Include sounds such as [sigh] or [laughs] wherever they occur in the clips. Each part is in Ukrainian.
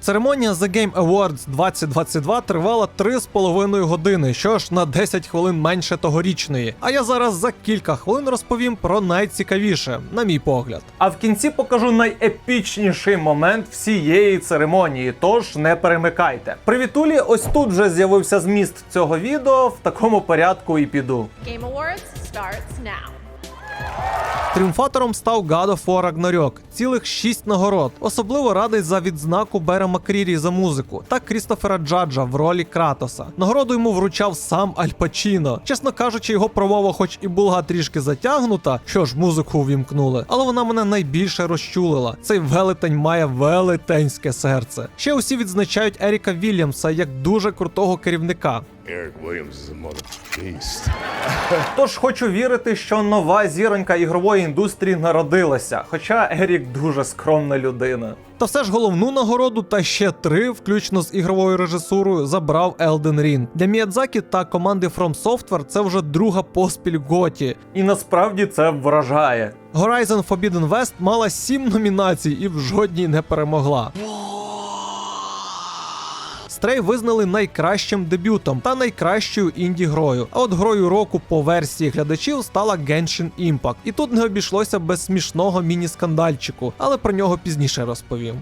Церемонія The Game Awards 2022 тривала 3,5 години, що ж на 10 хвилин менше тогорічної. А я зараз за кілька хвилин розповім про найцікавіше, на мій погляд. А в кінці покажу найепічніший момент всієї церемонії, тож не перемикайте. Привітулі, ось тут вже з'явився зміст цього відео. В такому порядку і піду. Game Awards starts now. Тріумфатором став God of War Ragnarok. цілих шість нагород. Особливо радий за відзнаку Бера Макрірі за музику та Крістофера Джаджа в ролі Кратоса. Нагороду йому вручав сам Аль Пачіно. Чесно кажучи, його промова, хоч і була трішки затягнута, що ж музику увімкнули, але вона мене найбільше розчулила. Цей велетень має велетенське серце. Ще усі відзначають Еріка Вільямса як дуже крутого керівника. Eric Williams is a mother beast. Тож хочу вірити, що нова зіронька ігрової індустрії народилася, хоча Ерік дуже скромна людина. Та все ж головну нагороду та ще три, включно з ігровою режисурою, забрав Elden Ring. Для Міядзакі та команди From Software це вже друга поспіль Готі. І насправді це вражає. Horizon Forbidden West мала сім номінацій і в жодній не перемогла. Стрей визнали найкращим дебютом та найкращою інді грою. А от грою року по версії глядачів стала Genshin Impact. І тут не обійшлося без смішного міні-скандальчику, але про нього пізніше розповім.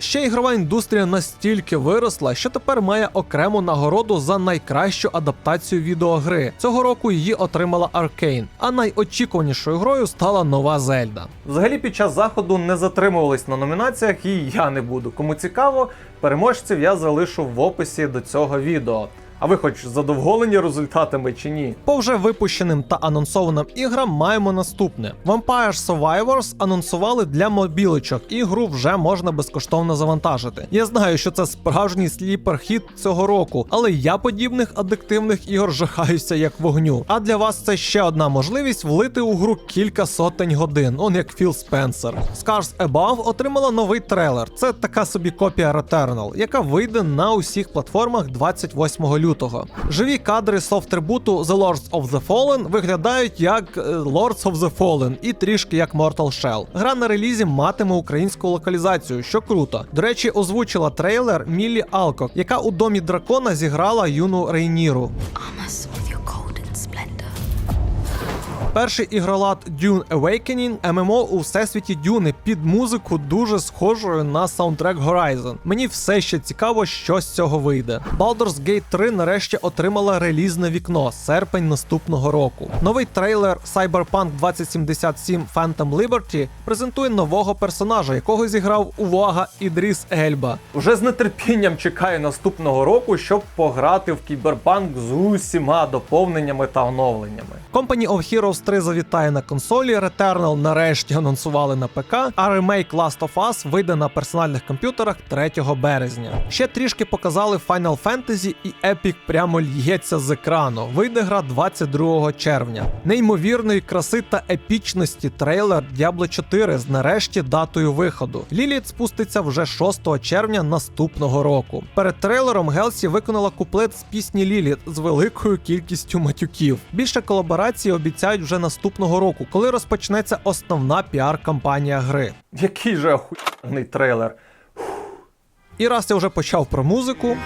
Ще ігрова індустрія настільки виросла, що тепер має окрему нагороду за найкращу адаптацію відеогри. Цього року її отримала Arkane, а найочікуванішою грою стала нова Зельда. Взагалі під час заходу не затримувались на номінаціях, і я не буду. Кому цікаво, переможців я залишу в описі до цього відео. А ви хоч задоволені результатами чи ні? По вже випущеним та анонсованим іграм маємо наступне: Vampire Survivors анонсували для мобілочок, і гру вже можна безкоштовно завантажити. Я знаю, що це справжній сліпер-хіт цього року, але я подібних адиктивних ігор жахаюся як вогню. А для вас це ще одна можливість влити у гру кілька сотень годин, он як Філ Спенсер. Scars Above отримала новий трейлер. Це така собі копія Returnal, яка вийде на усіх платформах 28 лютого. Живі кадри софт-трибуту The Lords of the Fallen виглядають як е, Lords of the Fallen і трішки як Mortal Shell. Гра на релізі матиме українську локалізацію, що круто. До речі, озвучила трейлер Міллі Алкок, яка у домі дракона зіграла юну Рейніру. Перший ігролад Dune Awakening ММО у всесвіті Дюни під музику дуже схожою на саундтрек Horizon. Мені все ще цікаво, що з цього вийде. Baldur's Gate 3 нарешті отримала релізне вікно серпень наступного року. Новий трейлер Cyberpunk 2077 Phantom Liberty презентує нового персонажа, якого зіграв увага Ідріс Ельба. Вже з нетерпінням чекаю наступного року, щоб пограти в Кіберпанк з усіма доповненнями та оновленнями. Company of Heroes 3 завітає на консолі, Returnal нарешті анонсували на ПК, а ремейк Last of Us вийде на персональних комп'ютерах 3 березня. Ще трішки показали Final Fantasy і Epic прямо л'ється з екрану. Вийде гра 22 червня. Неймовірної краси та епічності трейлер Diablo 4 з нарешті датою виходу. Ліліт спуститься вже 6 червня наступного року. Перед трейлером Гелсі виконала куплет з пісні Ліліт з великою кількістю матюків. Більше колаборації обіцяють вже наступного року, коли розпочнеться основна піар-кампанія гри. Який же охуєнний трейлер. І раз я вже почав про музику?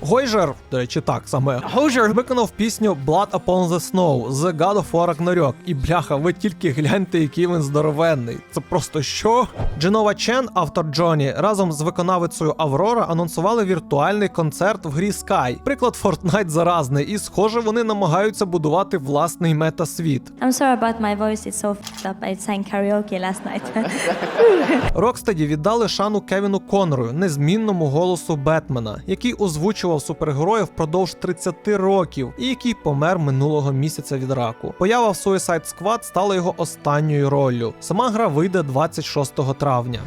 Гойжер, до речі, так саме Гойжер виконав пісню Blood Upon the Snow з God of War Ragnarok. І бляха, ви тільки гляньте, який він здоровенний. Це просто що? Дженова Чен, автор Джоні, разом з виконавицею Аврора анонсували віртуальний концерт в грі Sky. Приклад Fortnite заразний, і схоже, вони намагаються будувати власний метасвіт. I'm sorry about my voice, it's so f***ed up. I sang karaoke last night. [laughs] Рокстеді віддали шану Кевіну Конрою, незмінному голосу Бетмена, який озвучував впродовж 30 років і який помер минулого місяця від раку. Поява в Suicide Squad стала його останньою роллю. Сама гра вийде 26 травня.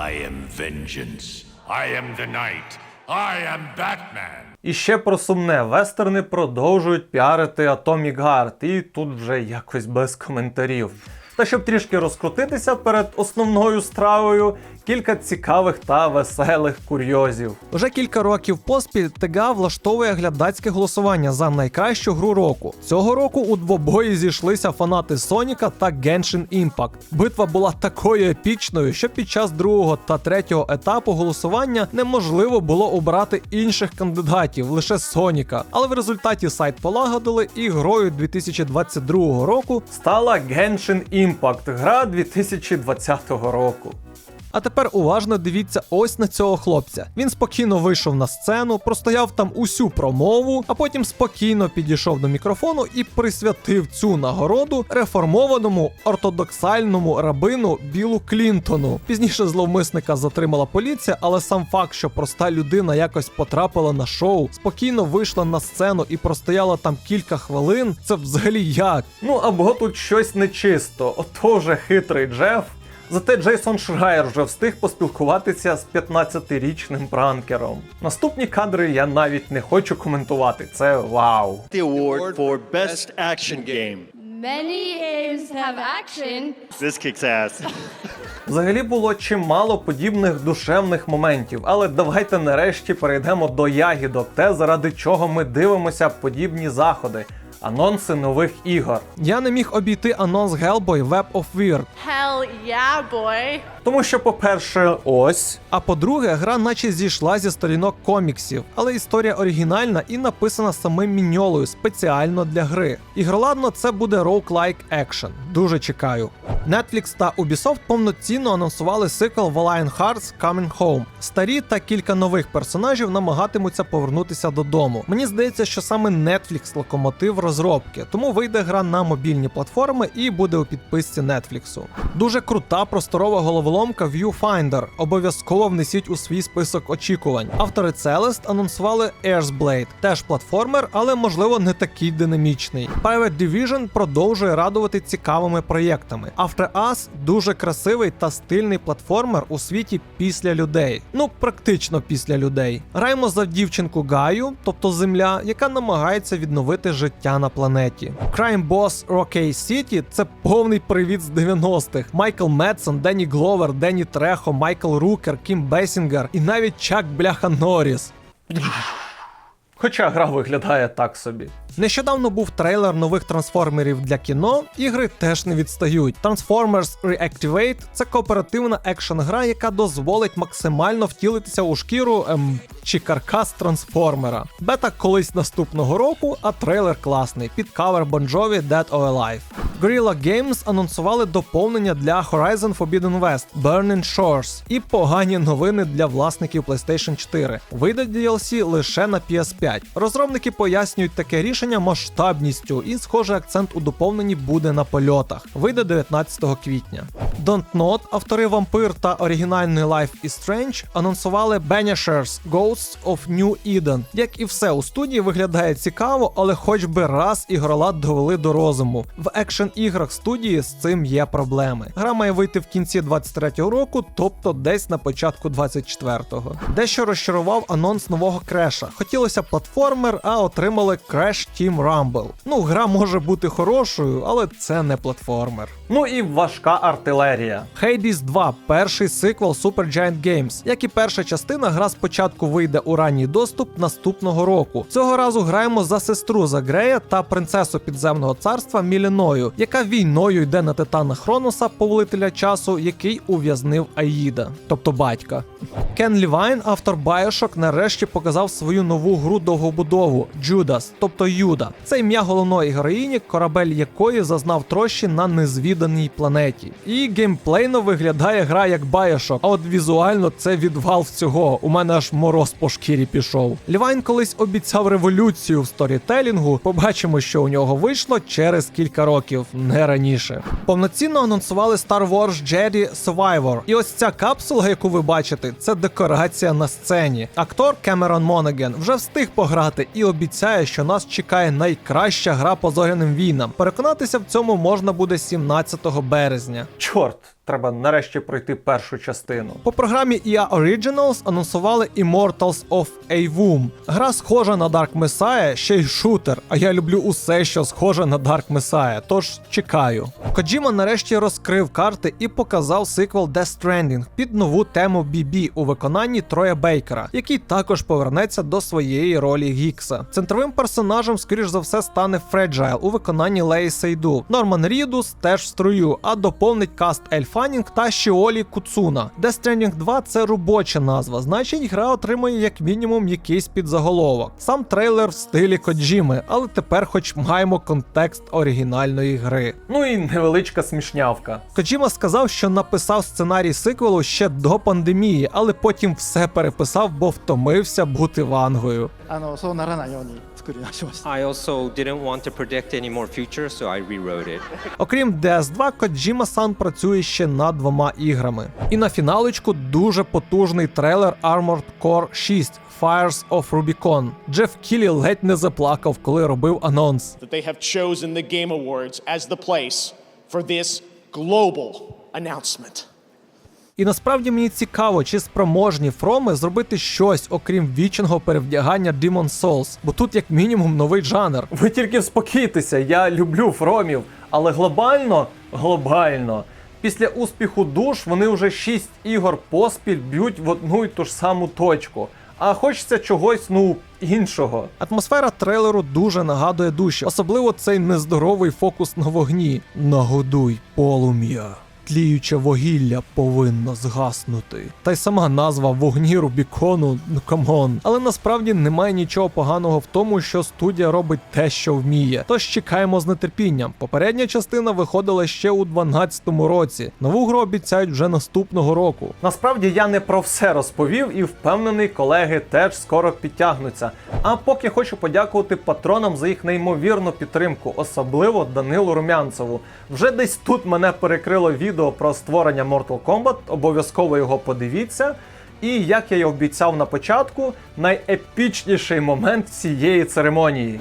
I am vengeance. I am the night. I am Batman. І ще про сумне вестерни продовжують піарити Atomic Heart, і тут вже якось без коментарів. Та щоб трішки розкрутитися перед основною стравою, Кілька цікавих та веселих курйозів. Вже кілька років поспіль ТГА влаштовує глядацьке голосування за найкращу гру року. Цього року у двобої зійшлися фанати Соніка та Genshin Impact. Битва була такою епічною, що під час другого та третього етапу голосування неможливо було обрати інших кандидатів, лише Соніка. Але в результаті сайт полагодили і грою 2022 року стала Genshin Impact, гра 2020 року. А тепер уважно дивіться ось на цього хлопця. Він спокійно вийшов на сцену, простояв там усю промову, а потім спокійно підійшов до мікрофону і присвятив цю нагороду реформованому ортодоксальному рабину Білу Клінтону. Пізніше зловмисника затримала поліція, але сам факт, що проста людина якось потрапила на шоу, спокійно вийшла на сцену і простояла там кілька хвилин. Це взагалі як? Ну або тут щось нечисто. Ото вже хитрий Джеф. Зате Джейсон Шрайер вже встиг поспілкуватися з 15-річним пранкером. Наступні кадри я навіть не хочу коментувати. Це вау. the award for Best Action Game. Many games have action. This kicks ass. Взагалі було чимало подібних душевних моментів, але давайте нарешті перейдемо до ягідок, те, заради чого ми дивимося подібні заходи. Анонси нових ігор. Я не міг обійти анонс Hellboy Web of Weird, Hell yeah, boy. Тому що, по-перше, ось. А по-друге, гра наче зійшла зі сторінок коміксів, але історія оригінальна і написана самим Міньолою спеціально для гри. Ігроладно, це буде roguelike action. Дуже чекаю. Netflix та Ubisoft повноцінно анонсували сиквел Valiant Hearts Coming Home. Старі та кілька нових персонажів намагатимуться повернутися додому. Мені здається, що саме Netflix локомотив розробки, тому вийде гра на мобільні платформи і буде у підписці Netflix. Дуже крута просторова головоломка Viewfinder. Обов'язково внесіть у свій список очікувань. Автори Celeste анонсували Airsblade, теж платформер, але можливо не такий динамічний. Private Division продовжує радувати цікавими проєктами. After Us дуже красивий та стильний платформер у світі після людей. Ну, практично після людей. Граємо за дівчинку Гаю, тобто Земля, яка намагається відновити життя на планеті. Crime Boss Rocky City – це повний привіт з 90-х. Майкл Медсон, Денні Гловер, Денні Трехо, Майкл Рукер, Кім Бесінгер і навіть Чак Бляха Норріс. Хоча гра виглядає так собі. Нещодавно був трейлер нових трансформерів для кіно. Ігри теж не відстають. Transformers Reactivate – це кооперативна екшн гра, яка дозволить максимально втілитися у шкіру ем, чи каркас трансформера. Бета колись наступного року, а трейлер класний. Під кавер Bon Jovi Dead or Alive. Guerrilla Games анонсували доповнення для Horizon Forbidden West Burning Shores і погані новини для власників PlayStation 4. Вийде DLC лише на PS5. Розробники пояснюють таке рішення масштабністю, і, схоже, акцент у доповненні буде на польотах. Вийде 19 квітня. Don't автори Vampire та оригінальний Life is Strange анонсували Banishers Ghosts of New Eden. Як і все у студії виглядає цікаво, але хоч би раз ігролад довели до розуму. В екшен іграх студії з цим є проблеми. Гра має вийти в кінці 23-го року, тобто десь на початку 24-го. Дещо розчарував анонс нового креша. Хотілося платформер, а отримали Crash Team Rumble. Ну, гра може бути хорошою, але це не платформер. Ну і важка артилерія. Hades 2 перший сиквел Supergiant Games. Як і перша частина, гра спочатку вийде у ранній доступ наступного року. Цього разу граємо за сестру Загрея та принцесу підземного царства Міліною, яка війною йде на титана Хроноса, повелителя часу, який ув'язнив Аїда, тобто батька. Кен Лівайн, автор Bioshock, нарешті показав свою нову гру довгобудову Judas, тобто Юда. Це ім'я головної героїні, корабель якої зазнав трощі на незвіданій планеті. І геймплейно виглядає гра як Bioshock, а от візуально це відвал всього. У мене аж мороз по шкірі пішов. Лівайн колись обіцяв революцію в сторітелінгу. Побачимо, що у нього вийшло через кілька років, не раніше. Повноцінно анонсували Star Wars Jedi Survivor. І ось ця капсула, яку ви бачите, це декорація на сцені. Актор Кемерон Монеген вже встиг пограти і обіцяє, що нас чекає найкраща гра по зоряним війнам. Переконатися в цьому можна буде 17 березня. Чорт, 4 Треба нарешті пройти першу частину. По програмі EA Originals анонсували Immortals of Avum. Гра схожа на Dark Messiah, ще й шутер. А я люблю усе, що схоже на Dark Messiah, тож чекаю. Коджіма нарешті розкрив карти і показав сиквел Death Stranding під нову тему BB у виконанні Троя Бейкера, який також повернеться до своєї ролі Гікса. Центровим персонажем, скоріш за все, стане Фреджайл у виконанні Леї Сейду. Норман Рідус теж в струю, а доповнить каст Ель Фаннінг та Шіолі Куцуна. Death Stranding 2 це робоча назва, значить гра отримує як мінімум якийсь підзаголовок. Сам трейлер в стилі Коджіми, але тепер хоч маємо контекст оригінальної гри. Ну і невеличка смішнявка. Коджіма сказав, що написав сценарій сиквелу ще до пандемії, але потім все переписав, бо втомився бути вангою. あのそうならないように 作り直しました I also didn't want to predict any more future, so I rewrote it. Окрім DS2, Коджіма Сан працює ще над двома іграми. І на фіналочку дуже потужний трейлер Armored Core 6 Fires of Rubicon. Джеф Кілі ледь не заплакав, коли робив анонс. that they have chosen the Game Awards as the place for this global announcement. І насправді мені цікаво, чи спроможні фроми зробити щось, окрім вічного перевдягання Demon Souls, бо тут як мінімум новий жанр. Ви тільки вспокійтеся, я люблю фромів, але глобально, глобально. Після успіху душ вони вже 6 ігор поспіль б'ють в одну й ту ж саму точку. А хочеться чогось, ну, іншого. Атмосфера трейлеру дуже нагадує душі, особливо цей нездоровий фокус на вогні. Нагодуй полум'я. Тліюче вугілля повинно згаснути. Та й сама назва вогні Рубікону, ну камон. Але насправді немає нічого поганого в тому, що студія робить те, що вміє. Тож чекаємо з нетерпінням. Попередня частина виходила ще у 2012 році. Нову гру обіцяють вже наступного року. Насправді я не про все розповів і впевнений, колеги теж скоро підтягнуться. А поки хочу подякувати патронам за їх неймовірну підтримку, особливо Данилу Румянцеву. Вже десь тут мене перекрило відео про створення Mortal Kombat. Обов'язково його подивіться. І як я й обіцяв на початку, найепічніший момент цієї церемонії.